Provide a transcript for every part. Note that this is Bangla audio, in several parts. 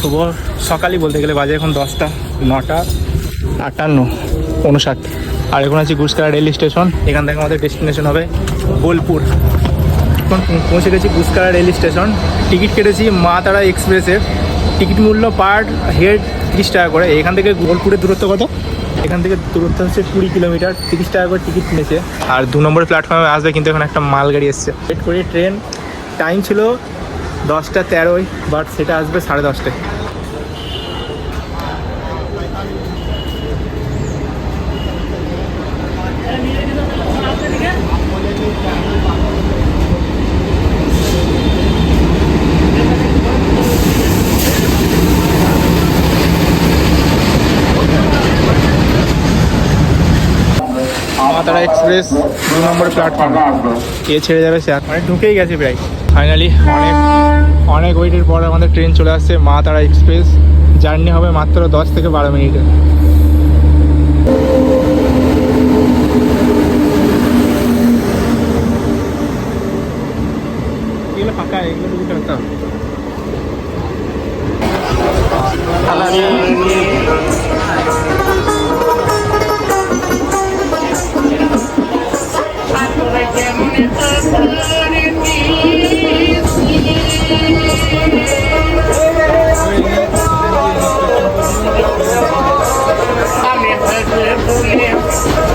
শুভ সকালই বলতে গেলে বাজে এখন দশটা, নটা, আটান্ন, উনষাট। আর এখন আছি গুসকারা রেল স্টেশন, এখান থেকে আমাদের ডেস্টিনেশন হবে বোলপুর। এখন পৌঁছে গেছি গুসকারা রেল স্টেশন। টিকিট কেটেছি মা তারা এক্সপ্রেসের। টিকিট মূল্য পার হেড তিরিশ টাকা করে। এখান থেকে বোলপুরের দূরত্ব কত? এখান থেকে দূরত্ব হচ্ছে কুড়ি কিলোমিটার। তিরিশ টাকা করে টিকিট কিনেছে। আর দু নম্বর প্ল্যাটফর্মে আসবে কিন্তু এখন একটা মালগাড়ি এসছে। ওয়েট করি ট্রেন টাইম ছিল দশটা তেরোই বাট সেটা আসবে সাড়ে দশটায়। মাতারা এক্সপ্রেস দু নম্বর প্ল্যাটফর্ম কে ছেড়ে যাবে সে মানে ঢুকেই গেছে প্রায়। ফাইনালি অনেক অনেক ওয়েটের পর আমাদের ট্রেন চলে আসছে মা তারা এক্সপ্রেস জার্নি হবে মাত্র দশ থেকে বারো মিনিটের এগুলো ফাঁকা এগুলো ঢুকে Yeah.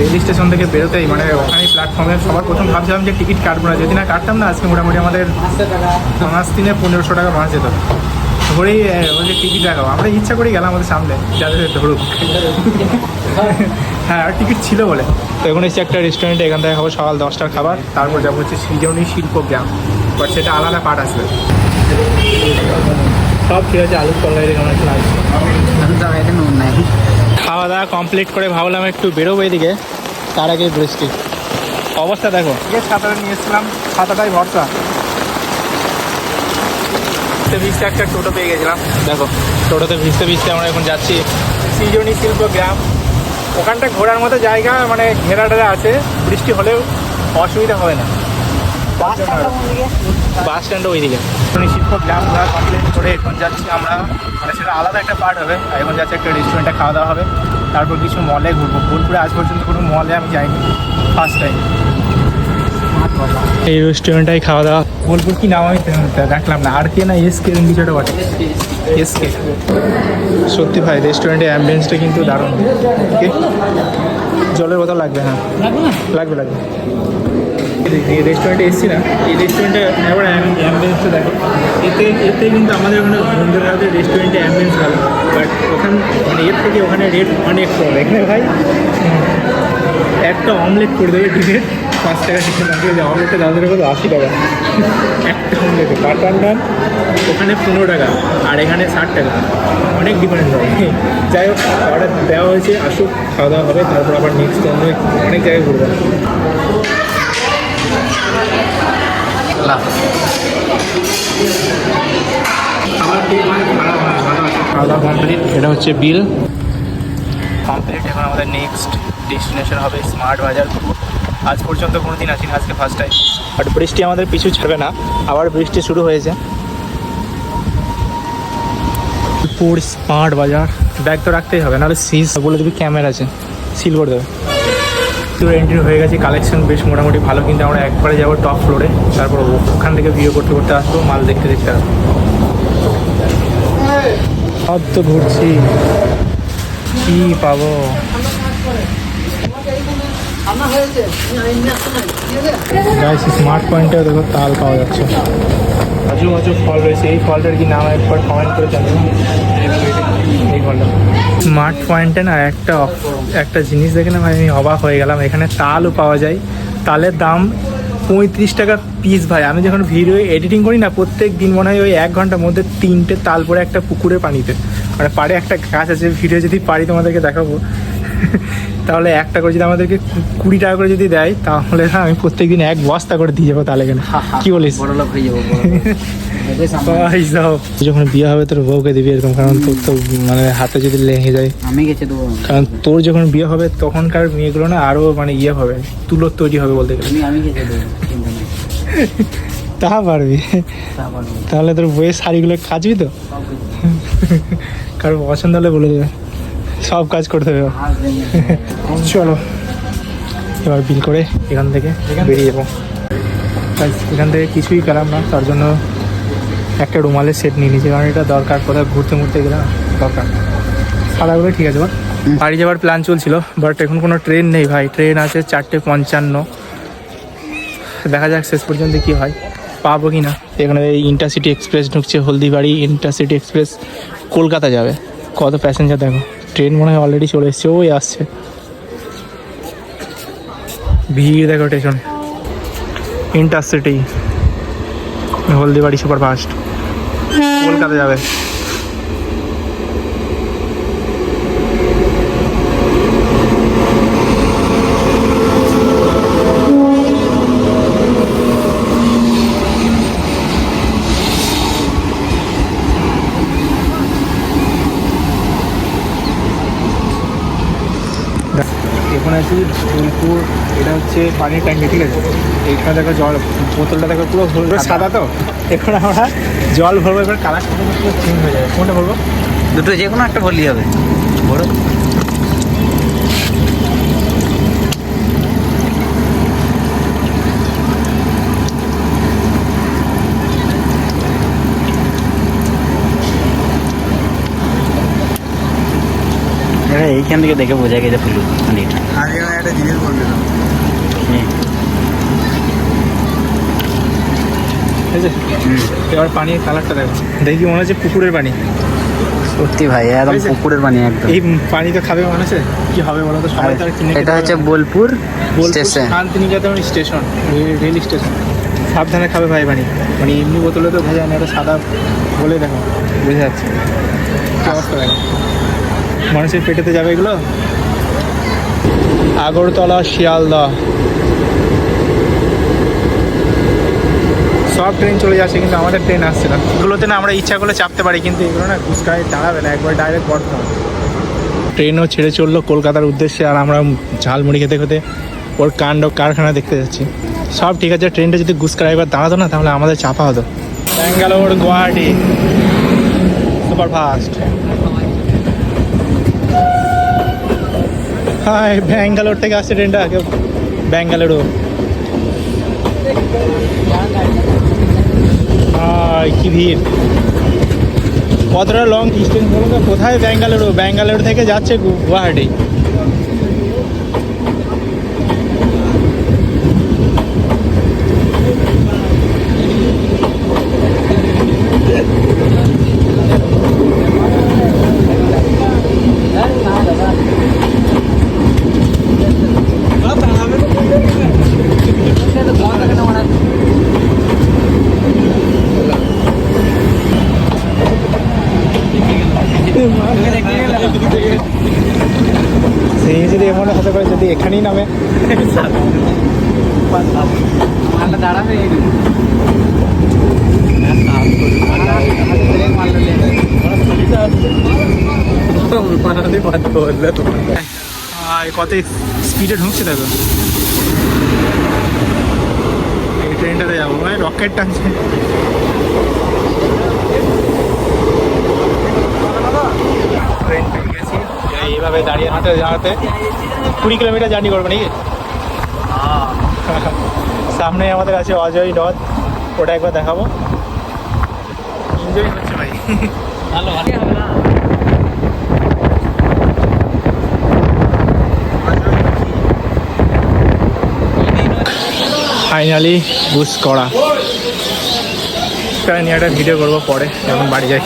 রেল স্টেশন থেকে বেরোতেই মানে ওখানে প্ল্যাটফর্মে সবার প্রথম ভাবছিলাম যে টিকিট কাটবো না। যদি না কাটতাম না, আজকে মোটামুটি আমাদের পাঁচ দিনে পনেরোশো টাকা বাঁচ যেত। ধরেই যে টিকিট দেখাবো আমরা ইচ্ছা করেই গেলাম আমাদের সামনে যাদের ধরুক। হ্যাঁ আর টিকিট ছিল বলে। তো এখন এসেছি একটা রেস্টুরেন্টে এখান থেকে খাব সকাল দশটার খাবার, তারপর যাব হচ্ছে সৃজনী শিল্প গ্রাম। বাট সেটা আলাদা পার্ট আসবে। সব ঠিক আছে আলুর তরকারি কেমন একটা লাগছে খাওয়া দাওয়া কমপ্লিট করে ভাবলাম একটু বেরোবো এদিকে তার আগে বৃষ্টি। অবস্থা দেখো। ছাতাটা নিয়ে এসেছিলাম ছাতাটাই ভরসা। ভিজতে ভিজতে একটা টোটো পেয়ে গেছিলাম। দেখো টোটোতে ভিজতে ভিজতে আমরা এখন যাচ্ছি সৃজনী শিল্প গ্রাম। ওখানটা ঘোরার মতো জায়গা মানে ঘেরাটা আছে বৃষ্টি হলেও অসুবিধা হবে না। বাস স্ট্যান্ডও ওইদিকে। শিল্প গ্রাম ঘোরা কমপ্লিট করে এখন যাচ্ছি আমরা। মানে সেটা আলাদা একটা পার্ট হবে। এখন যাচ্ছে একটা রেস্টুরেন্টে খাওয়া দাওয়া হবে। তারপর কিছু মলে ঘুরবো। বোলপুরে আজ পর্যন্ত কোনো মলে আমি যাইনি। ফার্স্ট টাইম এই রেস্টুরেন্টটাই খাওয়া দাওয়া। বোলপুর কি নাম আমি দেখলাম না। আর কে না এস কে কিছুটা বটে? এস কে সত্যি ভাই রেস্টুরেন্টের অ্যাম্বিয়েন্সটা কিন্তু দারুণ। জলের বোতল লাগবে হ্যাঁ লাগবে লাগবে। এই রেস্টুরেন্টে এসেছি না, এই রেস্টুরেন্টে এবার অ্যাম্বিয়েন্সটা দেখো। এতে এতে কিন্তু আমাদের ওখানে বন্ধুরাদের রেস্টুরেন্টে অ্যাম্বুলেন্স ভালো বাট ওখান মানে এর থেকে ওখানে রেট অনেক কম। এখানে ভাই? একটা অমলেট করে দেবে ডিমের পাঁচ টাকা চিকেন বাকি যে অমলেটটা দাদাদের কত আশি টাকা। একটা অমলেটে বাটার নান ওখানে পনেরো টাকা, আর এখানে ষাট টাকা। অনেক ডিফারেন্স হয় যাই হোক অর্ডার দেওয়া হয়েছে, আসুক, খাওয়া দাওয়া হবে, তারপর আবার নেক্সট অন্য অনেক জায়গায় ঘুরবো। এটা হচ্ছে বিল। কমপ্লিট এখন আমাদের নেক্সট ডেস্টিনেশন হবে স্মার্ট বাজার আজ পর্যন্ত কোনো দিন আসিনি, আজকে ফার্স্ট টাইম বাট বৃষ্টি আমাদের পিছু ছাড়বে না, আবার বৃষ্টি শুরু হয়েছে। পুর স্মার্ট বাজার ব্যাগ তো রাখতেই হবে, নাহলে সিজ বলে দিবি ক্যামেরা আছে সিল করে দেবে। তো এন্ট্রি হয়ে গেছে কালেকশন বেশ মোটামুটি ভালো, কিন্তু আমরা একবারে যাব টপ ফ্লোরে তারপর ওখান থেকে ভিডিও করতে করতে আসব, মাল দেখতে দেখতে আসব। সব তো ঘুরছি। কি পাবো? স্মার্ট পয়েন্টে দেখো, তাল পাওয়া যাচ্ছে। আজু বাজু ফল রয়েছে। এই ফলটার কি নাম একবার কমেন্ট করে ফলটা স্মার্ট পয়েন্টে না একটা একটা জিনিস দেখে না ভাই আমি অবাক হয়ে গেলাম। এখানে তালও পাওয়া যায়। তালের দাম পঁয়ত্রিশ টাকা পিস ভাই। আমি যখন ভিডিও এডিটিং করি না প্রত্যেক দিন মনে হয় ওই এক ঘণ্টার মধ্যে তিনটে তাল পরে একটা পুকুরে পানিতে। মানে পাড়ে একটা গাছ আছে ভিডিও যদি পারি তোমাদেরকে দেখাবো। তাহলে একটা করে যদি আমাদেরকে কুড়ি টাকা করে যদি দেয় তাহলে না আমি প্রত্যেকদিন এক বস্তা করে দিয়ে যাব তাহলে এখানে। কি বলিস? বড় লোক হয়ে যাব যখন বিয়ে হবে তোর বউকে দিবি এরকম কারণ তোর তো মানে হাতে যদি লেগে যায়। আমি গেছে দেবো কারণ তোর যখন বিয়ে হবে তখনকার মেয়েগুলো না আরও মানে ইয়ে হবে তুলোর তৈরি হবে বলতে গেলে। আমি আমি গেছে দেবো তা পারবি। তাহলে তোর বইয়ের শাড়িগুলো কাচবি তো? সব কিছু। কারও পছন্দ হলে বলে দেবে সব কাজ করতে হবে চলো এবার বিল করে এখান থেকে বেরিয়ে যাব। এখান থেকে কিছুই পেলাম না তার জন্য একটা রুমালের সেট নিয়ে নিয়েছি কারণ এটা দরকার কোথাও ঘুরতে মুড়তে গেলে দরকার। সাদাগুলো ঠিক আছে বল? বাড়ি যাওয়ার প্ল্যান চলছিল বাট এখন কোনো ট্রেন নেই ভাই। ট্রেন আছে চারটে পঞ্চান্ন। দেখা যাক শেষ পর্যন্ত কি হয়। পাবো কি না? এখানে এই ইন্টারসিটি এক্সপ্রেস ঢুকছে হলদিবাড়ি ইন্টারসিটি এক্সপ্রেস কলকাতা যাবে। কত প্যাসেঞ্জার দেখো। ট্রেন মনে হয় অলরেডি চলে এসছে ওই আসছে। ভিড় দেখো station intercity Haldibari superfast Kolkata যাবে। এখানে আছি বোলপুর এটা হচ্ছে পানির ট্যাঙ্কি ঠিক আছে? এইখানে দেখো জল বোতলটা দেখো পুরো সাদা তো? এখন আমরা জল ভরবো এবার কালার চেঞ্জ হয়ে যাবে। কোনটা ভরবো? দুটো যে কোনো একটা বললেই হবে। বড় এবার এইখান থেকে দেখে বোঝা গেছে ফুলু। হাঁড়িটা আগে একটা জিনিস বলতে ঠিক আছে এবার পানির কালারটা দেখো। দেখি মনে হচ্ছে পুকুরের পানি। সত্যি ভাই একদম পুকুরের পানি একদম। এই পানি তো খাবে মনে হচ্ছে? কি হবে বলো তো? সবাই তো কিনে এটা হচ্ছে Bolpur station. Santiniketan station rail station. সাবধানে খাবে ভাই পানি। মানে এমনি বোতলে তো ভেজা না এটা সাদা বলে দেখো। বোঝা যাচ্ছে মানুষের পেটেতে যাবে এগুলো? আগরতলা শিয়ালদা সব ট্রেন চলে যাচ্ছে কিন্তু আমাদের ট্রেন আসছে না। এগুলোতে না আমরা ইচ্ছা করলে চাপতে পারি কিন্তু এগুলো না ঘুষকায় দাঁড়াবে না একবার ডাইরেক্ট বর্ধমান ট্রেনও ছেড়ে চলল কলকাতার উদ্দেশ্যে আর আমরা ঝালমুড়ি খেতে খেতে ওর কাণ্ড কারখানা দেখতে যাচ্ছি। সব ঠিক আছে ট্রেনটা যদি গুসকার একবার দাঁড়াতো না তাহলে আমাদের চাপা হতো। ব্যাঙ্গালোর গুয়াহাটি সুপার ফাস্ট হাই ব্যাঙ্গালোর থেকে আসছে ট্রেনটা কেউ হাই কি ভিড় কতটা লং ডিস্টেন্স বলো কোথায় ব্যাঙ্গালোর ব্যাঙ্গালোর থেকে যাচ্ছে গুয়াহাটি। সেই যদি এমন হতে পারে যদি এখানেই নামে। দাঁড়াবে কত স্পিডে ঢুকছে দেখো এই ট্রেনটাতে যাব ভাই রকেট টানছে ট্রেন পেয়ে গেছি এইভাবে দাঁড়িয়ে হাঁটতে দাঁড়াতে কুড়ি কিলোমিটার জার্নি করব নাকি? সামনে আমাদের আছে অজয় নদ ওটা একবার দেখাবো। এনজয় হচ্ছে ভাই। ভালো ভালো। ফাইনালি বুস করা। নিয়ে একটা ভিডিও করব পরে যখন বাড়ি যাই।